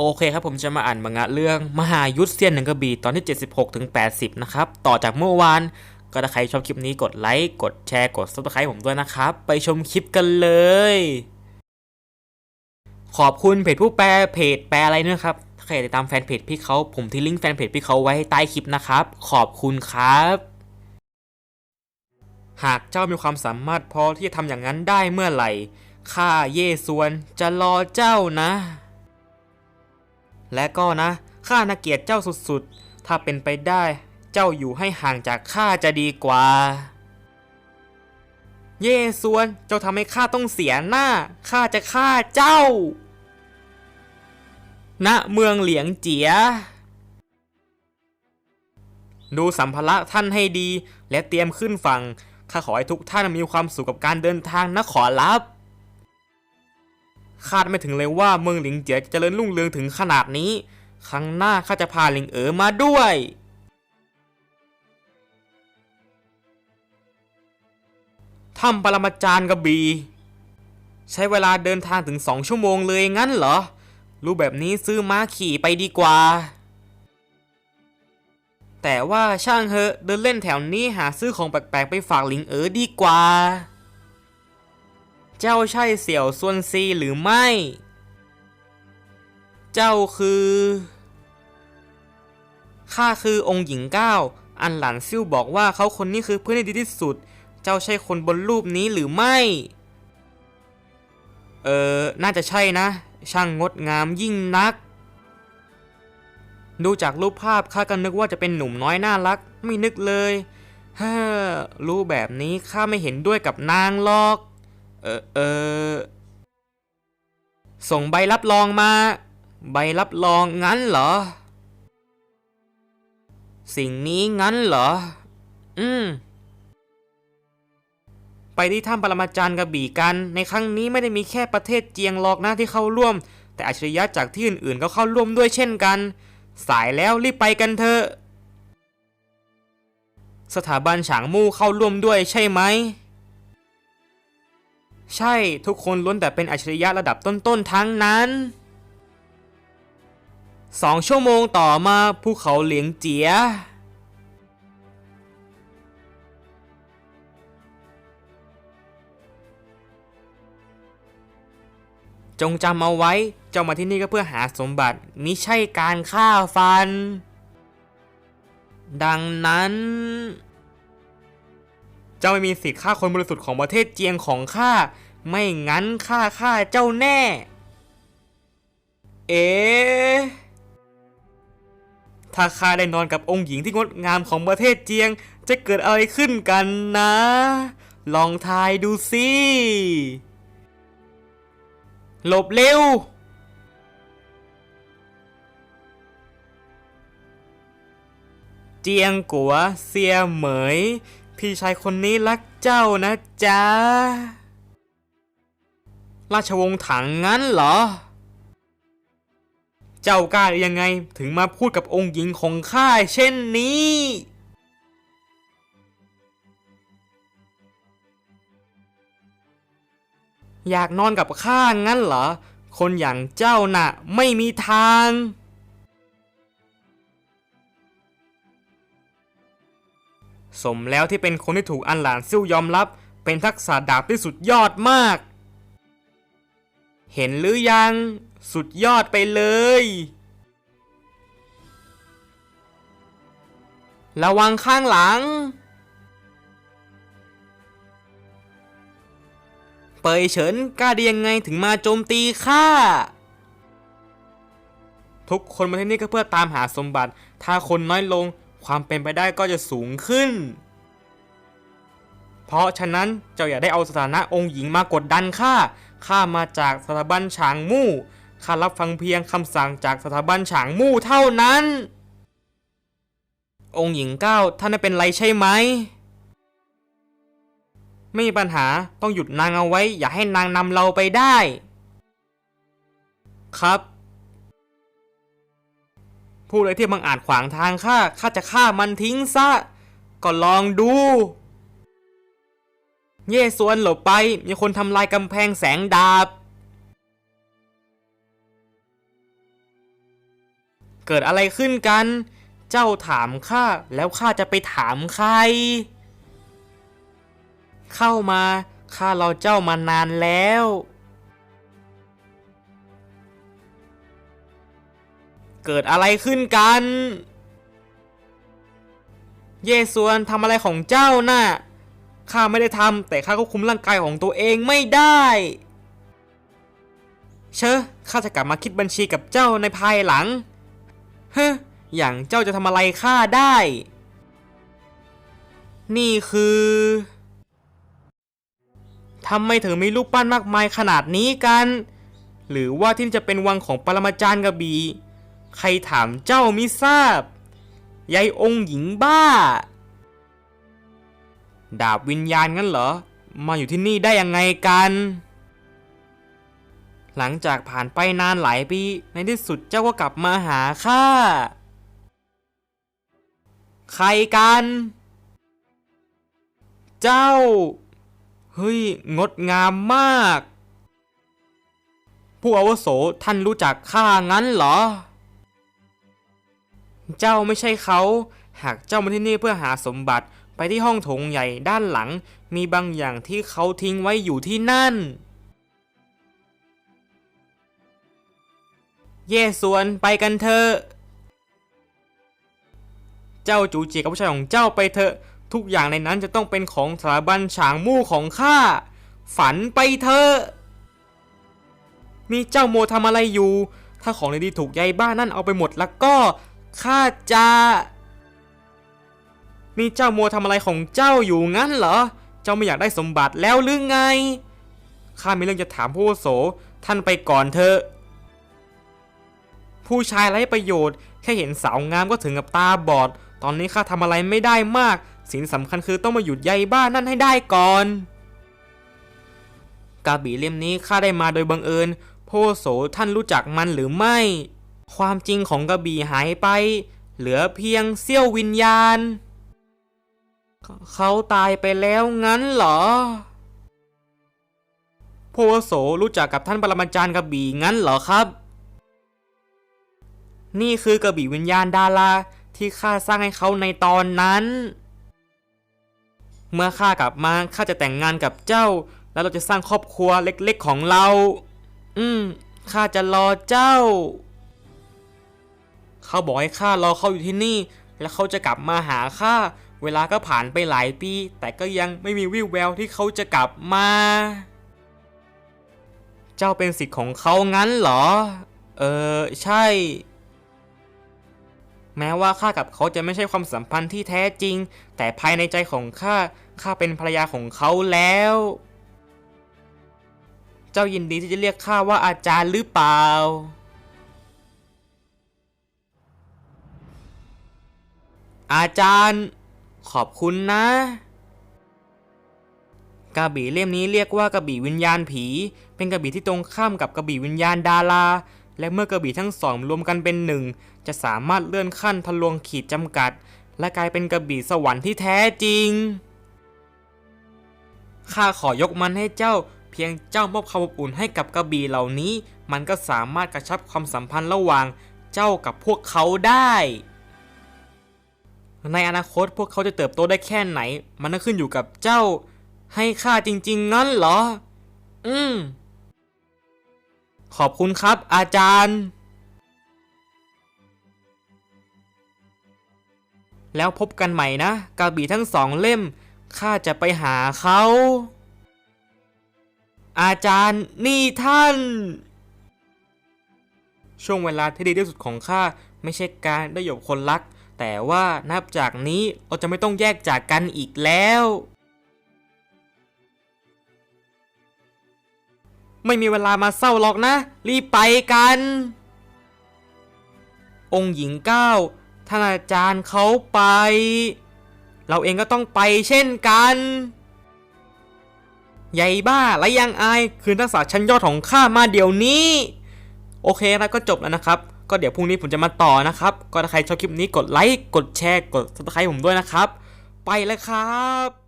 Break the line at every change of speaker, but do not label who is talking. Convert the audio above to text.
โอเคครับผมจะมาอ่านมังงะเรื่องมหายุทธเซียนหนึ่งกระบี่ตอนที่ 76ถึง80 นะครับ ต่อจากเมื่อวาน ก็ถ้าใครชอบคลิปนี้กดไลค์กดแชร์กด subscribe ผมด้วยนะครับ ไปชมคลิปกันเลย ขอบคุณเพจผู้แปลเพจแปลอะไรเนี่ยครับถ้าใครติดตามแฟนเพจพี่เขาผมทิ้งลิงก์แฟนเพจพี่เขาไว้ใต้คลิปนะครับ ขอบคุณครับ หากเจ้ามีความสามารถพอที่จะทำอย่างนั้นได้เมื่อไหร่ข้าเย่ซวนจะรอเจ้านะ และก็นะข้านาเกียดเจ้าสุดๆ ถ้าเป็นไปได้ เจ้าอยู่ให้ห่างจากข้าจะดีกว่า เย่ซวนเจ้าทำให้ข้าต้องเสียหน้าข้าจะฆ่าเจ้า ณเมืองเหลียงเจีย ดูสัมภาระท่านให้ดี และเตรียมขึ้นฝั่งข้าขอให้ทุกท่านมีความสุขกับการเดินทางนะขอรับ คาดไม่ถึงเลยว่าเมืองหลิงเจียจะเจริญรุ่งเรืองถึงขนาดนี้ ครั้งหน้าข้าจะพาหลิงเอ๋อมาด้วยถ้ำปรมาจารย์กระบี่ใช้เวลาเดินทางถึงสองชั่วโมงเลยงั้นเหรอ รู้แบบนี้ซื้อม้าขี่ไปดีกว่า แต่ว่าช่างเหอะเดินเล่นแถวนี้หาซื้อของแปลกๆไปฝากหลิงเอ๋อดีกว่า เจ้าใช่เสี่ยวซวนซีหรือไม่ เจ้าคือ ข้าคือองค์หญิงเก้า อันหลานซิ่วบอกว่าเขาคนนี้คือเพื่อนที่ดีที่สุด เจ้าใช่คนบนรูปนี้หรือไม่ เออ น่าจะใช่นะ ช่างงดงามยิ่งนัก ดูจากรูปภาพข้าก็นึกว่าจะเป็นหนุ่มน้อยน่ารัก ไม่นึกเลยฮ่ารู้แบบนี้ข้าไม่เห็นด้วยกับนางหรอก เออเออส่งใบรับรองมา ใบรับรองงั้นเหรอ สิ่งนี้งั้นเหรอ อืม ไปที่ถ้ำปรมาจารย์กระบี่กัน ในครั้งนี้ไม่ได้มีแค่ประเทศเจียงหรอกนะที่เข้าร่วม แต่อัจฉริยะจากที่อื่นๆก็เข้าร่วมด้วยเช่นกัน สายแล้วรีบไปกันเถอะสถาบันฉางมู่เข้าร่วมด้วยใช่ไหม ใช่ทุกคนล้วนแต่เป็นอัจฉริยะระดับต้นๆทั้งนั้นสองชั่วโมงต่อมาภูเขาเหลียงเจีย จงจำเอาไว้ เจ้ามาที่นี่ก็เพื่อหาสมบัติมิใช่การฆ่าฟัน ดังนั้น เจ้าไม่มีสิทธิ์ฆ่าคนบริสุทธิ์ของประเทศเจียงของข้า ไม่งั้นข้าฆ่าเจ้าแน่ เอ๊ะถ้าข้าได้นอนกับองค์หญิงที่งดงามของประเทศเจียง จะเกิดอะไรขึ้นกันนะ ลองทายดูสิหลบเร็ว เจียงกัวเซียเหมย พี่ชายคนนี้รักเจ้านะจ๊ะ ราชวงศ์ถังงั้นเหรอ เจ้ากล้าได้ยังไงถึงมาพูดกับองค์หญิงของข้าเช่นนี้ อยากนอนกับข้างั้นเหรอ คนอย่างเจ้าน่ะ ไม่มีทาง สมแล้วที่เป็นคนที่ถูกอันหลานซิ่วยอมรับ เป็นทักษะดาบที่สุดยอดมาก เห็นหรือยังสุดยอดไปเลย ระวังข้างหลัง เปยเฉินกล้าได้ยังไงถึงมาโจมตีข้าทุกคนมาที่นี่ก็เพื่อตามหาสมบัติ ถ้าคนน้อยลง ความเป็นไปได้ก็จะสูงขึ้น เพราะฉะนั้นเจ้าอย่าได้เอาสถานะองค์หญิงมากดดันข้า ข้ามาจากสถาบันฉางมู่ ข้ารับฟังเพียงคำสั่งจากสถาบันฉางมู่เท่านั้น องค์หญิงเก้าท่านไม่เป็นไรใช่ไหม ไม่มีปัญหาต้องหยุดนางเอาไว้ อย่าให้นางนำเราไปได้ ครับ ผู้ใดที่บังอาจขวางทางข้าข้าจะฆ่ามันทิ้งซะ ก็ลองดู เย่สวนหลบไป มีคนทำลายกำแพงแสงดาบ เกิดอะไรขึ้นกัน เจ้าถามข้าแล้วข้าจะไปถามใคร เข้ามาข้ารอเจ้ามานานแล้ว เกิดอะไรขึ้นกัน เยซวนทำอะไรของเจ้าน่ะข้าไม่ได้ทำแต่ข้าก็คุมร่างกายของตัวเองไม่ได้ เชอะข้าจะกลับมาคิดบัญชีกับเจ้าในภายหลัง เฮ้อย่างเจ้าจะทำอะไรข้าได้ นี่คือทำไมถึงมีรูปปั้นมากมายขนาดนี้กัน หรือว่าที่จะเป็นวังของปรมาจารย์กระบี ใครถามเจ้ามิทราบ ยายองค์หญิงบ้า ดาบวิญญาณงั้นเหรอ มาอยู่ที่นี่ได้ยังไงกัน หลังจากผ่านไปนานหลายปี ในที่สุดเจ้าก็กลับมาหาข้า ใครกัน เจ้า เฮ้ย งดงามมาก ผู้อาวุโสท่านรู้จักข้างั้นเหรอ เจ้าไม่ใช่เขา หากเจ้ามาที่นี่เพื่อหาสมบัติ ไปที่ห้องโถงใหญ่ด้านหลัง มีบางอย่างที่เขาทิ้งไว้อยู่ที่นั่น เย่สวนไปกันเถอะ เจ้าจูจีกับผู้ชายของเจ้าไปเถอะ ทุกอย่างในนั้นจะต้องเป็นของสถาบันฉางมู่ของข้า ฝันไปเถอะ มีเจ้าโมทำอะไรอยู่ ถ้าของในดีๆถูกยายบ้านนั่นเอาไปหมดแล้วก็ ข้าจะนี่เจ้าโมทำอะไรของเจ้าอยู่งั้นเหรอ เจ้าไม่อยากได้สมบัติแล้วหรือไง ข้ามีเรื่องจะถามผู้โส ท่านไปก่อนเถอะ ผู้ชายไร้ประโยชน์ แค่เห็นสาวงามก็ถึงกับตาบอด ตอนนี้ข้าทำอะไรไม่ได้มาก สิ่งสำคัญคือต้องมาหยุดใยบ้านนั่นให้ได้ก่อน กาบีเล่มนี้ข้าได้มาโดยบังเอิญ โพโสท่านรู้จักมันหรือไม่ ความจริงของกระบี่หายไป เหลือเพียงเสี้ยววิญญาณ เขาตายไปแล้วงั้นเหรอโพโสรู้จักกับท่านปรมาจารย์กระบี่งั้นเหรอครับ นี่คือกระบี่วิญญาณดาราที่ข้าสร้างให้เขาในตอนนั้น เมื่อข้ากลับมาข้าจะแต่งงานกับเจ้า แล้วเราจะสร้างครอบครัวเล็กๆของเรา อืมข้าจะรอเจ้า เขาบอกให้ข้ารอเขาอยู่ที่นี่ แล้วเขาจะกลับมาหาข้า เวลาก็ผ่านไปหลายปี แต่ก็ยังไม่มีวี่แววที่เขาจะกลับมา เจ้าเป็นสิทธิ์ของเขางั้นเหรอ เออ ใช่ แม้ว่าข้ากับเขาจะไม่ใช่ความสัมพันธ์ที่แท้จริง แต่ภายในใจของข้า ข้าเป็นภรรยาของเขาแล้ว เจ้ายินดีที่จะเรียกข้าว่าอาจารย์หรือเปล่า อาจารย์ ขอบคุณนะ กระบี่เล่มนี้เรียกว่ากระบี่วิญญาณผี เป็นกระบี่ที่ตรงข้ามกับกระบี่วิญญาณดารา และเมื่อกระบี่ทั้งสองรวมกันเป็นหนึ่ง จะสามารถเลื่อนขั้นทะลวงขีดจำกัด และกลายเป็นกระบี่สวรรค์ที่แท้จริง ข้าขอยกมันให้เจ้า เพียงเจ้ามอบความอบอุ่นให้กับกระบี่เหล่านี้ มันก็สามารถกระชับความสัมพันธ์ระหว่างเจ้ากับพวกเขาได้ ในอนาคตพวกเขาจะเติบโตได้แค่ไหน มันก็ขึ้นอยู่กับเจ้าให้ข้าจริง ๆ งั้นเหรอ อืม ขอบคุณครับ อาจารย์ แล้วพบกันใหม่นะกระบี่ทั้งสองเล่ม ข้าจะไปหาเขา อาจารย์นี่ท่าน ช่วงเวลาที่ดีที่สุดของข้าไม่ใช่การได้หยบคนรัก แต่ว่านับจากนี้เราจะไม่ต้องแยกจากกันอีกแล้ว ไม่มีเวลามาเศร้าหรอกนะ รีบไปกัน องค์หญิงเก้าท่านอาจารย์เขาไป เราเองก็ต้องไปเช่นกันใหญ่บ้าและยังอาย คืนทักษะชั้นยอดของข้ามาเดี๋ยวนี้ โอเคแล้วก็จบแล้วนะครับ ก็เดี๋ยวพรุ่งนี้ผมจะมาต่อนะครับ ก็ถ้าใครชอบคลิปนี้กดไลค์ กดแชร์ กด subscribe ผมด้วยนะครับ ไปแล้วครับ